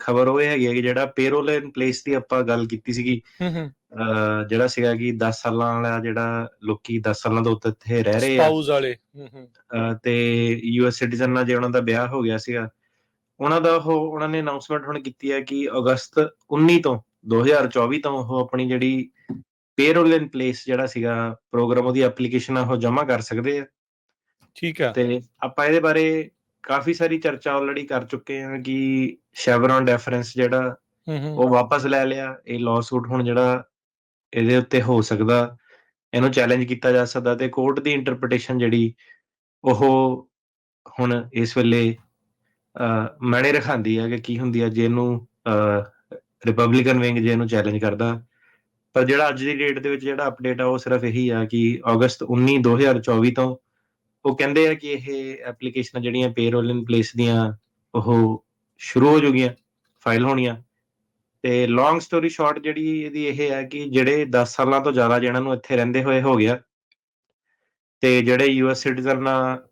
ਖਬਰ ਉਹ ਹੈਗੀ ਹੈ ਕਿ ਜਿਹੜਾ ਪੇਰੋਲ ਇਨ ਪਲੇਸ ਦੀ ਆਪਾਂ ਗੱਲ ਕੀਤੀ ਸੀਗੀ ਜਿਹੜਾ ਸੀਗਾ ਕਿ 10 ਸਾਲਾਂ ਵਾਲਾ ਜਿਹੜਾ ਲੋਕੀ 10 ਸਾਲਾਂ ਤੋਂ ਉੱਤੇ ਰਹਿ ਰਹੇ ਆ। ਸਪਾਊਸ ਵਾਲੇ ਤੇ ਯੂਐਸ ਸਿਟੀਜ਼ਨ ਨਾਲ ਜੇ ਉਹਨਾਂ ਦਾ ਵਿਆਹ ਹੋ ਗਿਆ ਸੀਗਾ ਉਹਨਾਂ ਦਾ ਉਹ ਉਹਨਾਂ ਨੇ ਅਨਾਉਂਸਮੈਂਟ ਹੁਣ ਕੀਤੀ ਹੈ ਕਿ ਅਗਸਤ 19 ਤੋਂ 2024 ਤੋਂ ਉਹ ਆਪਣੀ ਜਿਹੜੀ ਪੇਰੋਲ ਇਨ ਪਲੇਸ ਜਿਹੜਾ ਸੀਗਾ ਪ੍ਰੋਗਰਾਮ ਉਹਦੀ ਐਪਲੀਕੇਸ਼ਨ ਆ ਉਹ ਜਮ੍ਹਾਂ ਕਰ ਸਕਦੇ ਆ। ਠੀਕ ਆ। ਤੇ ਆਪਾਂ ਇਹਦੇ ਬਾਰੇ ਕਾਫੀ ਸਾਰੀ ਚਰਚਾ ਆਲਰੇਡੀ ਕਰ ਚੁੱਕੇ ਹਾਂ ਕਿ ਸ਼ੈਵਰਨ ਡੈਫਰੈਂਸ ਜਿਹੜਾ ਉਹ ਵਾਪਸ ਲੈ ਲਿਆ ਇਹ ਲਾਸੂਟ ਹੁਣ ਜਿਹੜਾ ਇਹਦੇ ਉੱਤੇ ਹੋ ਸਕਦਾ ਇਹਨੂੰ ਚੈਲੰਜ ਕੀਤਾ ਜਾ ਸਕਦਾ ਤੇ ਕੋਰਟ ਦੀ ਇੰਟਰਪ੍ਰੀਟੇਸ਼ਨ ਜਿਹੜੀ ਉਹ ਹੁਣ ਇਸ ਵੇਲੇ ਅਹ, ਮਾਇਨੇ ਰਖਾਉਂਦੀ ਹੈ ਕਿ ਕੀ ਹੁੰਦੀ ਹੈ ਜੇ ਇਹਨੂੰ ਰਿਪਬਲਿਕਨ ਵਿੰਗ ਜੇ ਇਹਨੂੰ ਚੈਲੰਜ ਕਰਦਾ। ਪਰ ਜਿਹੜਾ ਅੱਜ ਦੀ ਡੇਟ ਦੇ ਵਿੱਚ ਜਿਹੜਾ ਅਪਡੇਟ ਆ ਉਹ ਸਿਰਫ ਇਹੀ ਆ ਕਿ ਅਗਸਤ 19 2024 ਤੋਂ ਉਹ ਕਹਿੰਦੇ ਆ ਕਿ ਇਹ ਐਪਲੀਕੇਸ਼ਨਾਂ ਜਿਹੜੀਆਂ ਪੇਰੋਲ ਇਨ ਪਲੇਸ ਦੀਆਂ ਉਹ ਸ਼ੁਰੂ ਹੋ ਜੂਗੀਆਂ ਫਾਈਲ ਹੋਣੀਆਂ। ਤੇ ਲੌਂਗ ਸਟੋਰੀ ਸ਼ਾਰਟ ਜਿਹੜੀ ਇਹਦੀ ਇਹ ਹੈ ਕਿ ਜਿਹੜੇ 10 ਸਾਲਾਂ ਤੋਂ ਜ਼ਿਆਦਾ ਜਿਹਨਾਂ ਨੂੰ ਇੱਥੇ ਰਹਿੰਦੇ ਹੋਏ ਹੋ ਗਿਆ ਤੇ ਜਿਹੜੇ ਯੂਐਸ ਸਿਟੀਜ਼ਨ ਨਾਲ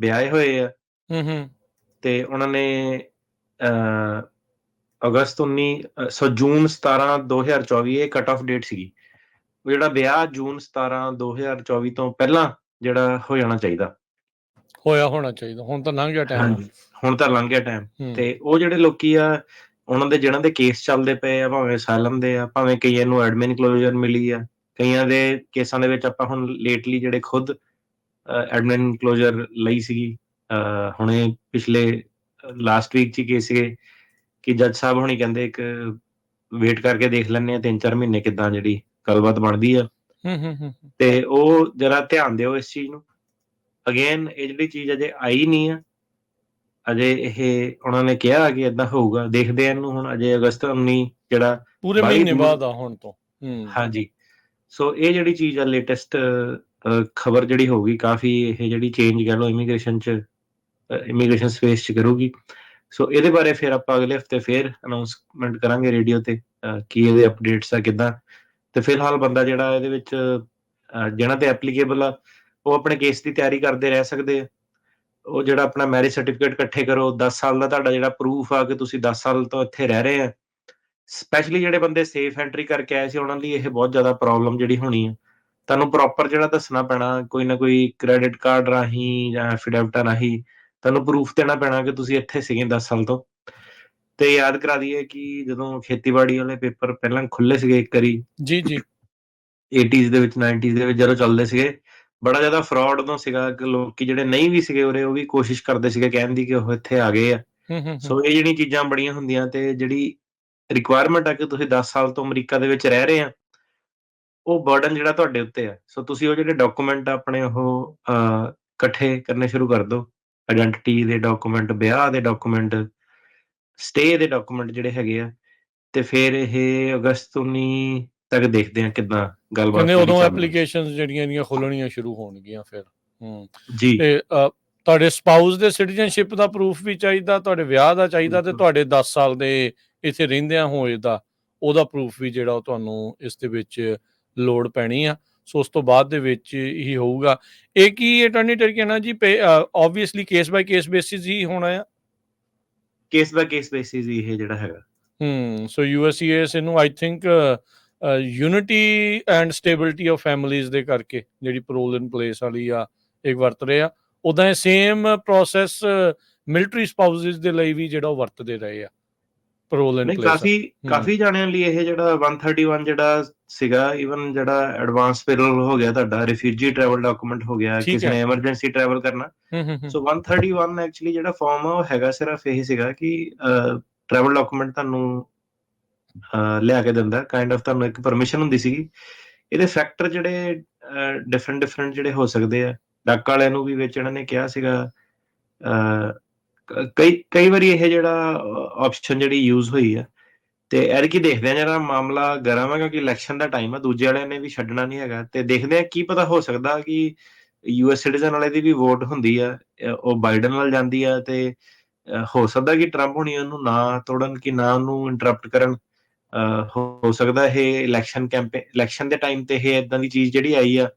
ਵਿਆਹੇ ਹੋਏ ਆ ਹੂੰ ਹੂੰ। ਤੇ ਉਹਨਾਂ ਨੇ ਅਗਸਤ 19 ਅ, ਸੋ ਜੂਨ 17 2024 ਇਹ ਕਟ ਆਫ ਡੇਟ ਸੀਗੀ। ਉਹ ਜਿਹੜਾ ਵਿਆਹ ਜੂਨ 17 2024 ਤੋਂ ਪਹਿਲਾਂ ਜਿਹੜਾ ਹੋ ਜਾਣਾ ਚਾਹੀਦਾ। ਹੋਇਆ ਹੋਣਾ ਚਾਹੀਦਾ। ਹੁਣ ਤਾਂ ਲੰਘ ਗਿਆ ਟਾਈਮ ਹੁਣ ਤਾਂ ਲੰਘ ਗਿਆ ਟਾਈਮ ਤੇ ਉਹ ਜਿਹੜੇ ਲੋਕੀ ਆ ਉਹਨਾਂ ਦੇ ਜਿਹਨਾਂ ਦੇ ਕੇਸ ਚੱਲਦੇ ਪਏ ਆ ਭਾਵੇਂ ਸਾਲਮ ਦੇ ਆ ਭਾਵੇਂ ਕਈਆਂ ਨੂੰ ਐਡਮਿਨ ਕਲੋਜ਼ਰ ਮਿਲੀ ਆ ਕਈਆਂ ਦੇ ਕੇਸਾਂ ਦੇ ਵਿੱਚ ਆਪਾਂ ਹੁਣ ਲੇਟਲੀ ਜਿਹੜੇ ਖੁਦ ਐਡਮਿਨ ਕਲੋਜ਼ਰ ਲਈ ਸੀਗੀ ਹੁਣੇ ਪਿਛਲੇ ਲਾਸਟ ਵੀਕ ਚ ਕੇਸ ਸੀਗੇ ਕਿ ਜੱਜ ਸਾਹਿਬ ਹੁਣੀ ਕਹਿੰਦੇ ਇੱਕ ਵੇਟ ਕਰਕੇ ਦੇਖ ਲੈਣੇ ਆ ਤਿੰਨ ਚਾਰ ਮਹੀਨੇ ਕਿਦਾਂ ਜਿਹੜੀ ਗੱਲਬਾਤ ਬਣਦੀ ਆ। ਹੂੰ ਤੇ ਉਹ ਜਰਾ ਧਿਆਨ ਦਿਓ ਇਸ ਚੀਜ਼ ਨੂੰ। ਅਗੇਨ ਇਹ ਜਿਹੜੀ ਚੀਜ਼ ਅਜੇ ਆਈ ਨਹੀਂ ਆ ਅਜੇ ਇਹ ਉਹਨਾਂ ਨੇ ਕਿਹਾ ਕਿ ਇਦਾਂ ਹੋਊਗਾ। ਦੇਖਦੇ ਆ ਇਹਨੂੰ ਹੁਣ ਅਜੇ ਅਗਸਤ 19 ਜਿਹੜਾ ਪੂਰੇ ਮਹੀਨੇ ਬਾਅਦ ਆ ਹੁਣ ਤੋਂ। ਹੂੰ। ਹਾਂਜੀ। ਸੋ ਇਹ ਜਿਹੜੀ ਚੀਜ਼ ਆ ਲੇਟੈਸਟ ਖਬਰ ਜਿਹੜੀ ਹੋਊਗੀ ਕਾਫੀ ਇਹ ਜਿਹੜੀ ਚੇਂਜ ਕਰ ਲੋ ਇਮੀਗ੍ਰੇਸ਼ਨ ਚ ਇਮੀਗ੍ਰੇਸ਼ਨ ਸਪੇਸ ਚ ਕਰੂਗੀ। ਸੋ ਇਹਦੇ ਬਾਰੇ ਫਿਰ ਆਪਾਂ ਅਗਲੇ ਹਫ਼ਤੇ ਫਿਰ ਅਨਾਉਂਸਮੈਂਟ ਕਰਾਂਗੇ ਰੇਡੀਓ ਤੇ ਕੀ ਇਹਦੇ ਅਪਡੇਟਸ ਆ ਕਿਦਾਂ। ਤੇ ਫਿਲਹਾਲ ਬੰਦਾ ਜਿਹੜਾ ਇਹਦੇ ਵਿੱਚ ਜਿਹਨਾਂ ਤੇ ਐਪਲੀਕੇਬਲ ਆ, ਉਹ ਆਪਣੇ ਕੇਸ ਦੀ ਤਿਆਰੀ ਕਰਦੇ ਰਹਿ ਸਕਦੇ ਆ। ਉਹ ਜਿਹੜਾ ਆਪਣਾ ਮੈਰਿਜ ਸਰਟੀਫਿਕੇਟ ਇਕੱਠੇ ਕਰੋ 10 ਸਾਲ ਦਾ ਤੁਹਾਡਾ ਜਿਹੜਾ ਪ੍ਰੂਫ ਆ ਕਿ ਤੁਸੀਂ 10 ਸਾਲ ਤੋਂ ਇੱਥੇ ਰਹਿ ਰਹੇ ਆ। ਸਪੈਸ਼ਲੀ ਜਿਹੜੇ ਬੰਦੇ ਸੇਫ ਐਂਟਰੀ ਕਰਕੇ ਆਏ ਸੀ, ਉਹਨਾਂ ਲਈ ਇਹ ਬਹੁਤ ਜ਼ਿਆਦਾ ਪ੍ਰੋਬਲਮ ਜਿਹੜੀ ਹੋਣੀ ਆ। ਤੁਹਾਨੂੰ ਪ੍ਰੋਪਰ ਜਿਹੜਾ ਦੱਸਣਾ ਪੈਣਾ, ਕੋਈ ਨਾ ਕੋਈ ਕ੍ਰੈਡਿਟ ਕਾਰਡ ਰਾਹੀਂ ਜਾਂ ਐਫੀਡੈਵਿਟ ਰਾਹੀਂ, ਤੁਹਾਨੂੰ ਪ੍ਰੂਫ ਦੇਣਾ ਪੈਣਾ ਕਿ ਤੁਸੀਂ ਇੱਥੇ ਸੀਗੇ 10 ਸਾਲ ਤੋਂ। ਤੇ ਯਾਦ ਕਰਾ ਦਈਏ ਕਿ ਜਦੋਂ ਖੇਤੀਬਾੜੀ ਵਾਲੇ ਪੇਪਰ ਪਹਿਲਾਂ ਖੁੱਲੇ ਸੀਗੇ ਇੱਕ ਵਾਰੀ ਜੀ ਜੀ। 80s ਦੇ ਵਿੱਚ 90s ਦੇ ਵਿੱਚ ਜਦੋਂ ਚੱਲਦੇ ਸੀਗੇ ਬੜਾ ਜ਼ਿਆਦਾ ਫਰਾਡ ਉਦੋਂ ਸੀਗਾ ਕਿ ਲੋਕੀ ਜਿਹੜੇ ਨਹੀਂ ਵੀ ਸੀਗੇ ਉਰੇ ਉਹ ਵੀ ਕੋਸ਼ਿਸ਼ ਕਰਦੇ ਸੀਗੇ ਕਹਿਣ ਦੀ ਕਿ ਉਹ ਇੱਥੇ ਆ ਗਏ ਆ। ਸੋ ਇਹ ਜਿਹੜੀਆਂ ਚੀਜ਼ਾਂ ਬੜੀਆਂ ਹੁੰਦੀਆਂ ਤੇ ਜਿਹੜੀ ਰਿਕੁਆਇਰਮੈਂਟ ਆ ਕਿ ਤੁਸੀਂ 10 ਸਾਲ ਤੋਂ ਅਮਰੀਕਾ ਦੇ ਵਿੱਚ ਰਹਿ ਰਹੇ ਆ ਉਹ ਬਰਡਨ ਜਿਹੜਾ ਤੁਹਾਡੇ ਉੱਤੇ ਆ। ਸੋ ਤੁਸੀਂ ਉਹ ਜਿਹੜੇ ਡਾਕੂਮੈਂਟ ਆਪਣੇ ਉਹ ਇਕੱਠੇ ਕਰਨੇ ਸ਼ੁਰੂ ਕਰ ਦਿਓ। ਆਇਡੈਂਟੀਟੀ ਦੇ ਡਾਕੂਮੈਂਟ ਵਿਆਹ ਦੇ ਡਾਕੂਮੈਂਟ ਸਟੇ ਦੇ ਡਾਕੂਮੈਂਟ ਜਿਹੜੇ ਹੈਗੇ ਆ ਤੇ ਫਿਰ ਇਹ ਅਗਸਤ 19 ਤੱਕ ਦੇਖਦੇ ਆ ਕਿਦਾਂ ਗੱਲਬਾਤ ਕਹਿੰਦੇ ਉਦੋਂ। ਐਪਲੀਕੇਸ਼ਨਸ ਜਿਹੜੀਆਂ ਇਹਦੀਆਂ ਖੁੱਲਣੀਆਂ ਸ਼ੁਰੂ ਹੋਣਗੀਆਂ ਫਿਰ ਹੂੰ। ਜੀ। ਤੇ ਤੁਹਾਡੇ ਸਪਾਊਸ ਦੇ ਸਿਟੀਜ਼ਨਸ਼ਿਪ ਦਾ ਪ੍ਰੂਫ ਵੀ ਚਾਹੀਦਾ ਤੁਹਾਡੇ ਵਿਆਹ ਦਾ ਚਾਹੀਦਾ ਤੇ। ਤੁਹਾਡੇ 10 ਸਾਲ ਦੇ ਇੱਥੇ ਰਹਿੰਦਿਆਂ ਹੋਏ ਦਾ ਉਹਦਾ ਪ੍ਰੂਫ ਵੀ ਜਿਹੜਾ ਉਹ ਤੁਹਾਨੂੰ ਇਸ ਦੇ ਵਿੱਚ ਲੋਡ ਪੈਣੀ ਆ। ਸੋ ਉਸ ਤੋਂ ਬਾਅਦ ਦੇ ਵਿੱਚ ਹੀ ਹੋਊਗਾ। ਇਹ ਕੀ ਅਟਾਰਨੀ ਟਰ ਕਹਿਣਾ ਜੀ obviously case by case basis ਹੀ ਹੋਣਾ ਆ। ਕੇਸ ਬਾਈ ਕੇਸ ਬੇਸਿਸ ਇਹ ਜਿਹੜਾ ਹੈਗਾ। ਹਮ ਸੋ ਯੂਐਸਸੀਐਸ ਇਹਨੂੰ I think unity and stability of families ਦੇ ਕਰਕੇ ਜਿਹੜੀ ਪਰੋਲ ਇਨ ਪਲੇਸ ਵਾਲੀ ਆ ਇੱਕ ਵਰਤ ਰਹੇ ਆ। ਉਦਾਂ ਇਹ ਸੇਮ ਪ੍ਰੋਸੈਸ ਮਿਲਟਰੀ ਸਪਾਊਸਸ ਦੇ ਲਈ ਵੀ ਜਿਹੜਾ ਉਹ ਵਰਤਦੇ ਰਹੇ ਆ। ਪਰੋਲ ਇਨ ਪਲੇਸ ਕਾਫੀ ਕਾਫੀ ਜਾਣਿਆਂ ਲਈ ਇਹ ਜਿਹੜਾ 131 ਜਿਹੜਾ ਸੀਗਾ ਇਵਨ ਜਿਹੜਾ ਐਡਵਾਂਸ ਪੇਰੋਲ ਹੋ ਗਿਆ ਤੁਹਾਡਾ ਰਿਫਿਊਜੀ ਟਰੈਵਲ ਡਾਕੂਮੈਂਟ ਹੋ ਗਿਆ ਕਿਸੇ। ਨੇ ਐਮਰਜੈਂਸੀ ਟਰੈਵਲ ਕਰਨਾ। ਸੋ 131 ਐਕਚੁਅਲੀ ਜਿਹੜਾ ਫਾਰਮ ਆ ਉਹ ਹੈਗਾ ਸਿਰਫ ਇਹ ਸੀਗਾ ਕਿ ਟਰੈਵਲ ਡਾਕੂਮੈਂਟ ਤੁਹਾਨੂੰ ਲਿਆ ਕੇ ਦਿੰਦਾ ਕਾਈਂਡ ਆਫ ਤੁਹਾਨੂੰ ਇੱਕ ਪਰਮਿਸ਼ਨ ਹੁੰਦੀ ਸੀਗੀ। ਇਹਦੇ ਫੈਕਟਰ ਜਿਹੜੇ ਡਿਫਰੈਂਟ ਡਿਫਰੈਂਟ ਜਿਹੜੇ ਹੋ ਸਕਦੇ ਆ। ਡਾਕਾ ਵਾਲਿਆਂ ਨੂੰ ਵੀ ਵਿੱਚ ਇਹਨਾਂ ਨੇ ਕਿਹਾ ਸੀਗਾ ਕਈ ਕਈ ਵਾਰੀ ਇਹ ਜਿਹੜਾ ਆਪਸ਼ਨ ਜਿਹੜੀ ਯੂਜ਼ ਹੋਈ ਆ, ਤੇ ਐਰ ਕੀ ਦੇਖਦੇ ਆ ਜਿਹੜਾ ਮਾਮਲਾ ਗਰਮ ਹੈ ਕਿਉਂਕਿ ਇਲੈਕਸ਼ਨ ਦਾ ਟਾਈਮ ਆ, ਦੂਜੇ ਵਾਲਿਆਂ ਨੇ ਵੀ ਛੱਡਣਾ ਨਹੀਂ ਹੈਗਾ, ਤੇ ਦੇਖਦੇ ਆ ਕੀ ਪਤਾ ਹੋ ਸਕਦਾ ਕਿ ਯੂਐਸ ਸਿਟੀਜ਼ਨ ਵਾਲੇ ਦੀ ਵੀ ਵੋਟ ਹੁੰਦੀ ਆ ਉਹ ਬਾਈਡਨ ਨਾਲ ਜਾਂਦੀ ਆ, ਤੇ ਹੋ ਸਕਦਾ ਕਿ ਟਰੰਪ ਹੁਣੀ ਉਹਨੂੰ ਨਾ ਤੋੜਨ ਕਿ ਨਾ ਉਹਨੂੰ ਇੰਟਰਰਪਟ ਕਰਨ ਹੋ ਸਕਦਾ ਇਹ ਇਲੈਕਸ਼ਨ ਕੈਂਪੇਨ ਇਲੈਕਸ਼ਨ ਦੇ ਟਾਈਮ ਤੇ ਇਹ ਇਦਾਂ ਦੀ ਚੀਜ਼ ਜਿਹੜੀ ਆਈ ਆ,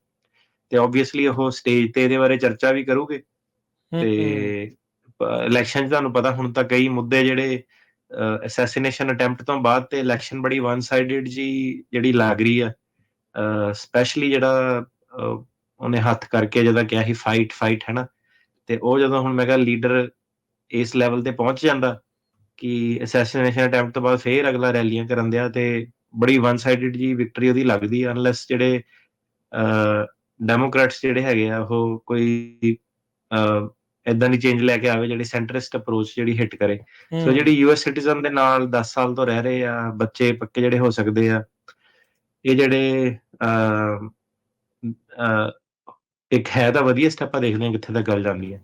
ਤੇ ਆਬਵੀਅਸਲੀ ਉਹ ਸਟੇਜ ਤੇ ਇਹਦੇ ਬਾਰੇ ਚਰਚਾ ਵੀ ਕਰੂਗੇ, ਤੇ ਇਲੈਕਸ਼ਨ 'ਚ ਤੁਹਾਨੂੰ ਪਤਾ ਹੁਣ ਤਾਂ ਕਈ ਮੁੱਦੇ ਜਿਹੜੇ ਅਸੈਸੀਨੇਸ਼ਨ ਅਟੈਂਪਟ ਤੋਂ ਬਾਅਦ ਤੇ ਇਲੈਕਸ਼ਨ ਬੜੀ ਵਨ ਸਾਈਡਡ ਜੀ ਜਿਹੜੀ ਲੱਗ ਰਹੀ ਆ। ਸਪੈਸ਼ਲੀ ਜਿਹੜਾ ਉਹਨੇ ਹੱਥ ਕਰਕੇ ਜਿਹਦਾ ਕਿਹਾ ਸੀ ਫਾਈਟ ਫਾਈਟ ਹੈ ਨਾ ਤੇ ਉਹ ਜਦੋਂ ਹੁਣ ਮੈਂ ਕਿਹਾ ਲੀਡਰ ਇਸ ਲੈਵਲ ਤੇ ਪਹੁੰਚ ਜਾਂਦਾ ਕਿ ਅਸੈਸੀਨੇਸ਼ਨ ਅਟੈਂਪਟ ਤੋਂ ਬਾਅਦ ਫੇਰ ਅਗਲਾ ਰੈਲੀਆਂ ਕਰਨ ਦਿਆ ਤੇ ਬੜੀ ਵਨ ਸਾਈਡਡ ਜੀ ਵਿਕਟਰੀ ਉਹਦੀ ਲੱਗਦੀ ਆ ਅਨਲੈਸ ਜਿਹੜੇ ਡੈਮੋਕ੍ਰੈਟਸ ਜਿਹੜੇ ਹੈਗੇ ਆ, ਉਹ ਕੋਈ ਇਦਾਂ ਦੀ ਚੇਂਜ ਲੈ ਕੇ ਆਵੇ ਜਿਹੜੀ ਸੈਂਟਰਿਸਟ ਅਪਰੋਚ ਜਿਹੜੀ ਹਿੱਟ ਕਰੇ। ਸੋ ਜਿਹੜੀ ਯੂਐਸ ਸਿਟੀਜ਼ਨ ਦੇ ਨਾਲ 10 ਸਾਲ ਤੋਂ ਰਹਿ ਰਹੇ ਆ ਬੱਚੇ ਪੱਕੇ ਜਿਹੜੇ ਹੋ ਸਕਦੇ ਆ ਇਹ ਜਿਹੜੇ ਅਹ, ਇੱਕ ਹੈ ਤਾਂ ਵਧੀਆ ਸਟੈਪ ਆ ਦੇਖਦੇ ਹਾਂ ਕਿੱਥੇ ਤੱਕ ਗੱਲ ਜਾਂਦੀ ਹੈ